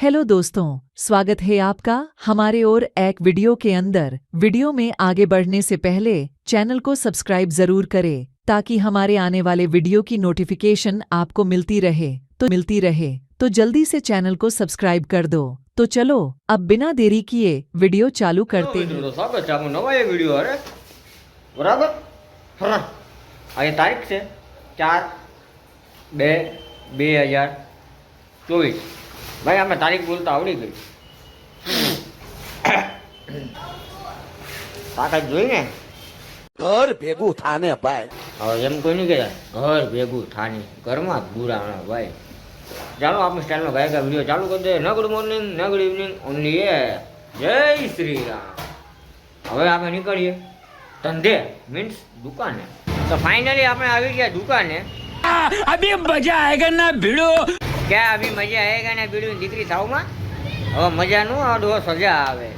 Hello दोस्तों, स्वागत है आपका हमारे और एक वीडियो के अंदर। वीडियो में आगे बढ़ने से पहले चैनल को सब्सक्राइब ज़रूर करें, ताकि हमारे आने वाले वीडियो की नोटिफिकेशन आपको मिलती रहे। तो मिलती रहे तो जल्दी से चैनल को सब्सक्राइब कर दो। तो चलो, अब बिना देरी किए वीडियो चालू करते हैं। तो हाँ। तारीख से चार, बे बे चौबीस। ભાઈ આમાં તારીખ બોલતા આવડી ગઈ. તાકાત જોઈ ને? ઘર ભેગું થાને ભાઈ. હવે એમ કોઈ નહીં કહેતા ઘર ભેગું થાની. ઘરમાં જ બુરાણા ભાઈ. ચાલો આપણે સ્ટાઇલમાં ગાયકા વીડિયો ચાલુ કરી દે ન ગુડ મોર્નિંગ ન ગુડ ઇવનિંગ ઓનલી એ જય શ્રી રામ હવે આપણે નીકળીએ ધંધે મીન્સ દુકાને. તો ફાઇનલી આપણે આવી ગયા દુકાને. અભી મજા આયગા ના ભીડો. ક્યાં આવી મજા આવેગા ને બીડું દીકરી થાવમાં? હવે મજા નું આડો સજા આવે.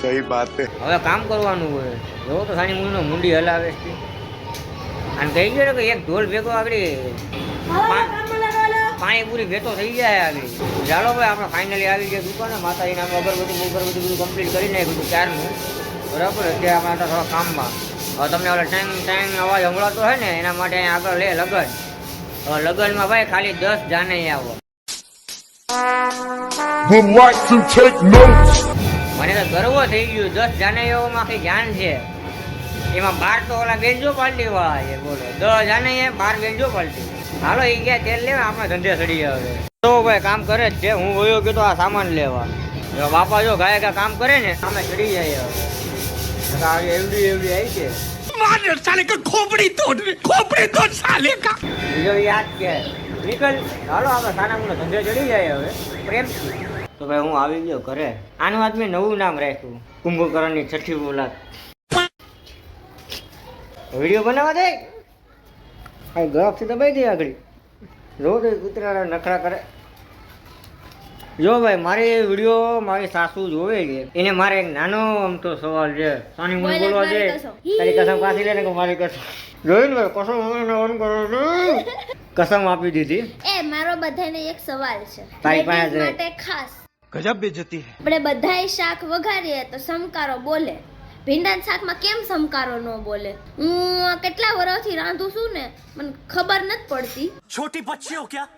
સહી વાત હવે કામ કરવાનું હોય. જો તો સાની મુનો મુંડી હલાવે છે. અને કહી ગયો કે એક ઢોલ ભેગો આગળ પાણીપુરી ભેટો થઈ જાય આવી ચાલો ભાઈ આપણે ફાઇનલી આવી ગયા દુકાને માતાજીના અમે અગરબત્તી અગરબત્તી બધું કમ્પ્લીટ કરી નાખ્યું ક્યારનું બરાબર? અત્યારે આપણે હતા થોડા કામમાં. હવે તમને ઓલા ટાઈમ ટાઈમ અવાજ સંભળાતો હોય ને એના માટે આગળ લે લગન. હવે લગનમાં ભાઈ ખાલી દસ જાને આવો. Would like to take notes. મને તો ગર્વ થઈ ગયો. દસ જાનૈયાઓમાં કઈ જાન છે? એમાં બાર તો ઓલા બેનજો પાલટી વાળા છે. બોલો. દસ જાનૈયા બાર બેનજો પાલટી હાલો એ ગયા તેલ લેવા. આપણે ધંધે ચડી આવે તો ભાઈ કામ કરે જ છે. હું ગયો ગયો તો આ સામાન લેવા. જો બાપા જો ગાય ગા કામ કરે ને અમે ચડી જાય હવે. એવડી એવડી આવી છે. માને સાલે કે ખોપડી તોડ ખોપડી તોડ સાલે કા બીજો યાદ કે. નીકળ. હાલો આપણે સાના મુનો ધંધે ચડી જાય હવે. પ્રેમથી તો ભાઈ હું આવી ગયો ઘરે. આનું આદમી નવું નામ રાખ્યું. કુંભકરણની છઠ્ઠી બોલાત વીડિયો બનાવવા દે. આ ગળાથી દબાઈ દે આગળ. રોજ કૂતરા નખરા કરે. જો ભાઈ મારે એ વીડિયો મારી સાસુ જોવે છે. એને મારે એક નાનો આમ તો સવાલ છે. સાની મને બોલવા દે. તારી કસમ પાછી લે ને મારી કસમ જોઈને ભાઈ કસમ ઓન કરો છો. કસમ આપી દીધી. એ મારો બધાને એક સવાલ છે. તારી પાસે માટે ખાસ. ગજબ બેજતી હે. આપણે બધાય શાક વઘારીએ તો સમકારો બોલે. ભીંડા શાકમાં કેમ સમકારો ન બોલે? હું કેટલા વર્ષથી રાંધું છું ને મને ખબર નથી પડતી. છોટી બચ્ચી હો ક્યા?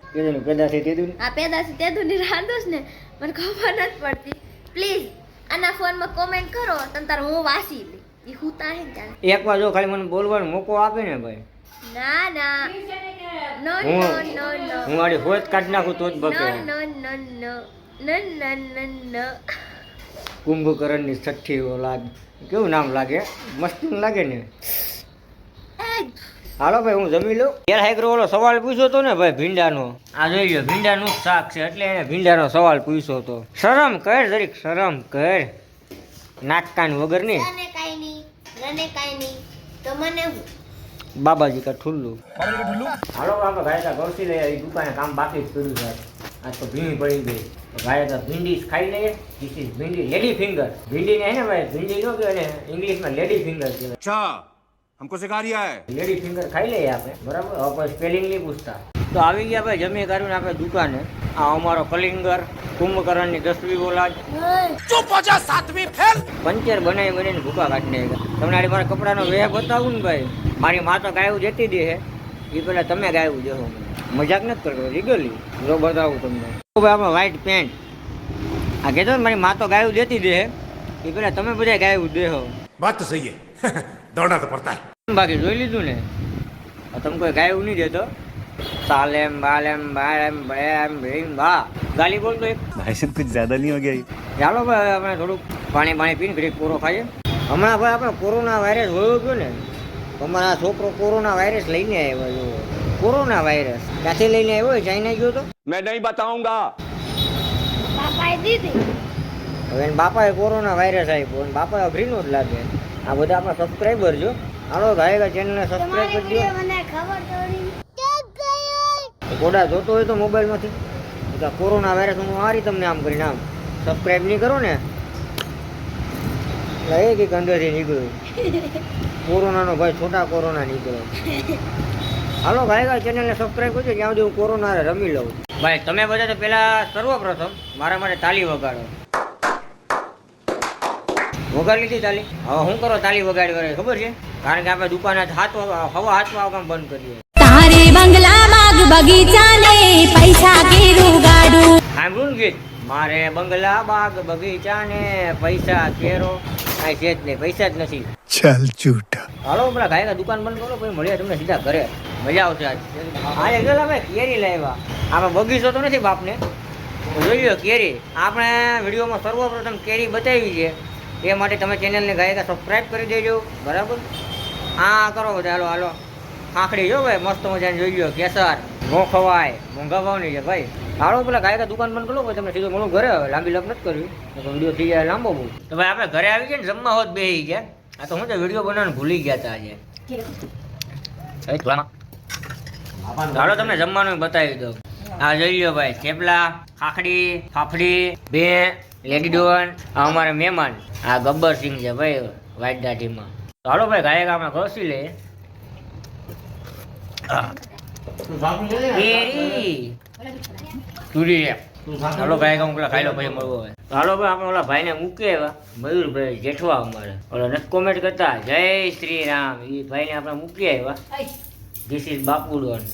પેદાથી તેદું આ પેદાથી તેદું રાંધું ને મને ખબર નથી પડતી. પ્લીઝ આના ફોનમાં કોમેન્ટ કરો તમ તાર હું વાસી લઈ એક વાર જો ખાલી મને બોલવાનો મોકો આપે ને ભાઈ. ના ના. હું નો નો નો હું મારી હોત કાઢી નાખું તો જ બકે નો નો નો નો નો નો નો કુંભકર્ણની છઠ્ઠી ઓલાદ કેવું નામ લાગે? મસ્ત લાગે ને? હાલો ભાઈ હું જમી લઉં. યાર હાઈકરો ઓલો સવાલ પૂછ્યો તો ને ભાઈ ભીંડાનો? આ જોઈ લો ભીંડાનું શાક છે એટલે એને ભીંડાનો સવાલ પૂછ્યો હતો શરમ કર જરીક શરમ કર. નાકકાન વગરની તને કાઈ નહીં મને નહીં. તો મને હું બાબાજી કા ઠુલ્લું હાલો આપણે ભાઈ તા ગૌસી લઈ આવી દુકાને કામ બાકી જ પડ્યું છે આ તો ભીણી પડી ગઈ તો ભાઈ તો ભીંડી જ ખાઈ લઈએ this is bhindi lady finger ભીંડીને હે ને ભાઈ ભીંડી નો કહેવાય ને ઇંગ્લિશમાં લેડી ફિંગર કહેવાય अच्छा हमको सिखा रिया है લેડી ફિંગર ખાઈ લઈએ આપણે બરાબર હવે પછી સ્પેલિંગ નહીં પૂછતા તો આવી ગયા ભાઈ જમી કરીને આપણે દુકાને આ અમારો કલિંગર કુંભકર્ણની દસમી બોલાજ तू पहुंचा सातवीं फेल પંચર બનાવી બનાવીને ભૂકા કાઢી નાખ્યા તમને આજે મારા કપડાનો વેહ બતાવું ને ભાઈ મારી મા તો ગાયું જતી દે એ પેલા તમે ગાયું જોશો મજાક નથી કરતો. રીગલી જો બતાવું તમને. આપણે વ્હાઈટ પેન્ટ આ કહેતો ને મારી મા તો ગાયું જતી દે એ પેલા તમે બધા ગાયું દેહો. વાત તો સહી દોડા તો પડતા. બાકી જોઈ લીધું ને? તમે કોઈ ગાયું નહીં દેતો. સાલેમ બાલેમ બાલેમ બેમ ભીમ બા ગાલી બોલતો એક. ભાઈ સાહેબ કુછ જ્યાદા નહીં હો ગયા ચાલો ભાઈ આપણે થોડુંક પાણી પાણી પીને ઘડીક પૂરો ખાઈએ. હમણાં ભાઈ આપણે કોરોના વાયરસ હોયો ગયો ને અમારા આ છોકરો કોરોના વાયરસ લઈને આવ્યો જો કોરોના વાયરસ ક્યાંથી લઈને આવ્યો ચાઇના ગયો તો? મેં નહીં બતાવુંગા. બાપાએ દીધી. હવે બાપાએ કોરોના વાયરસ આવ્યો અને બાપા અઘરીનો જ લાગે. આ બધા આપણા સબસ્ક્રાઈબર જો આનો ગાયકા ચેનલને સબસ્ક્રાઈબ કરી કરજો. કોડા જોતો હોય તો મોબાઈલમાંથી કોરોના વાયરસ હું મારી તમને આમ કરીને આમ. સબસ્ક્રાઈબ નહીં કરો ને. એટલે એક એક અંદરથી નીકળ્યું. કોરોનાનો ભાઈ છોટા કોરોના નીકળ્યો હાલો ગાયકા ચેનલને સબસ્ક્રાઈબ કરજો જ્યાં સુધી હું કોરોના રમી લઉં ભાઈ તમે બધા તો પહેલાં સર્વપ્રથમ મારા માટે તાલી વગાડો. વગાડી લીધી તાલી? હવે શું કરો તાલી વગાડી વગાડી ખબર છે? કારણ કે આપણે દુકાને હાથ હવા હાથમાં વાગવાનું બંધ કરીએ. તારે બંગલા બાગ બગીચા ને પૈસા કેરું ગાડું? સાંભળ્યું ગીત. મારે બંગલા બાગ બગીચા ને પૈસા કેરો. કાંઈ છે જ નહીં પૈસા જ નથી. ચાલ છૂટા હાલો હમણાં ગાયના દુકાન બંધ કરો પછી મળ્યા તમને સીધા ઘરે. મજા આવશે આજ. એ જો ભાઈ કેરી લાવ્યા આમાં બગીચો તો નથી બાપને. જોઈ લો કેરી. આપણે વિડીયોમાં સર્વપ્રથમ કેરી બતાવી છે. એ માટે તમે ચેનલને ગાયકા સબસ્ક્રાઈબ કરી દેજો. બરાબર? હા કરો બધા. હાલો હાલો. ખાખડી જો ભાઈ મસ્ત મજાને જોઈ લો કેસર મોં ખવાય. મોંઘા ભાવની છે ભાઈ. હાલો પેલા ગાયકા દુકાન બંધ કરો પછી તમને સીધો મળું ઘરે આવે. લાંબી લપ નથી કરવી. વીડિયો થઈ જાય લાંબો બહુ. તો ભાઈ આપણે ઘરે આવી ગયા ને જમવા હોત બેસી ગયા. આ તો હું તો વીડિયો બનાવવાનું ભૂલી ગયા હતા આજે. ચાલો તમને જમવાનું બતાવી દઉં. હા જોઈ લો ભાઈ થેપલા ખાખડી ફાફડી બે લેડી ડોન આ અમારા મહેમાન. આ ગબ્બર સિંહ છે ભાઈ વાઇટ દાઢીમાં ચાલો ભાઈ ગાયક આમાં ઘસી લે. કેરી ચૂરી રે ચાલો ભાઈ હું પેલા ખાઈ લો પછી મળવો હોય ચાલો ભાઈ આપણે ઓલા ભાઈને મૂકીએ એવા મયુરભાઈ જેઠવા અમારે. ઓલા નથી કોમેન્ટ કરતા. જય શ્રી રામ એ ભાઈને આપણે મૂકી આવ્યા ધીસ ઇઝ બાપુ ડોન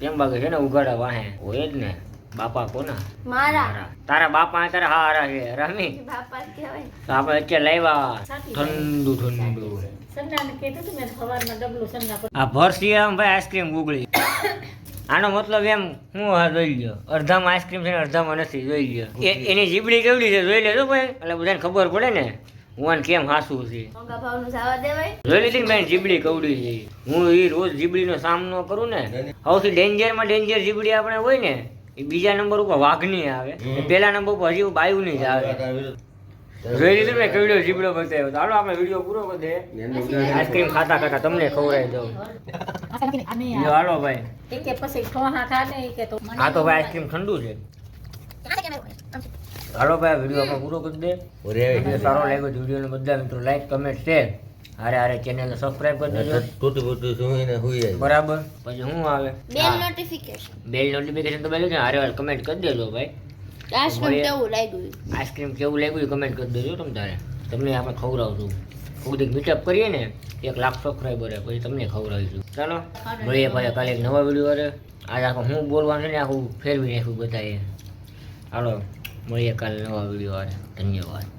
કેમ બાકી છે ને ઉગાડા વાહે? હોય જ ને. બાપા કોના? મારા. તારા તારા બાપા તારા હારા છે રામી બાપા કહેવાય. તો આપણે અત્યારે લાવ્યા ઠંડુ ઠંડુ. આ ભરસી આમ ભાઈ આઈસ્ક્રીમ ઉગળી. આનો મતલબ એમ હું હા જોઈ લ્યો. અડધામાં આઈસ્ક્રીમ છે ને અડધામાં નથી જોઈ લ્યો. એની જીબડી કેવડી છે જોઈ લેજો ભાઈ. એટલે બધાને ખબર પડે ને હું કેમ હાસું છે. જોઈ લીધી ને બેન જીબડી કવડી છે. હું એ રોજ જીબડીનો સામનો કરું ને સૌથી ડેન્જરમાં ડેન્જર જીબડી આપણે હોય ને એ બીજા નંબર ઉપર વાઘની આવે. ને પેલા નંબર ઉપર હજી બાયુની જ આવે. જોઈ લીધું મેં કેવડો જીબડો બતાવ્યો. તો હાલો આપણે વીડિયો પૂરો કરી દે આઈસ્ક્રીમ ખાતા ખાતા તમને ખવડાવી દઉં. હાલો ભાઈ. હા તો ભાઈ આઈસ્ક્રીમ ઠંડુ છે. હાલો ભાઈ વીડિયો આપણે પૂરો કરી દે. વીડિયો સારો લાગ્યો તો વિડીયોને બધા મિત્રો લાઈક કમેન્ટ શેર હારે હારે ચેનલને સબસ્ક્રાઈબ કરી દેજો. બરાબર. પછી હું આવે? બેલ નોટિફિકેશન બેલ નોટિફિકેશન તો બેલ હારે હારે કમેન્ટ કરી દેજો ભાઈ. આઈસ્ક્રીમ કેવું લાગ્યું? આઈસ્ક્રીમ કેવું લાગ્યું કમેન્ટ કરી દેજો તમે તારે. તમને આપણે ખવડાવશું ખુદ મીટઅપ કરીએ ને, એક લાખ સબસ્ક્રાઈબર પછી તમને ખવડાવીશું. ચાલો, મળીએ ભાઈ કાલે એક નવા વીડિયો અરે આજે આખું હું બોલવાનું ને, આખું ફેરવી નાખ્યું બધાએ. હાલો મળીએ કાલે નવા વીડિયો અરે ધન્યવાદ.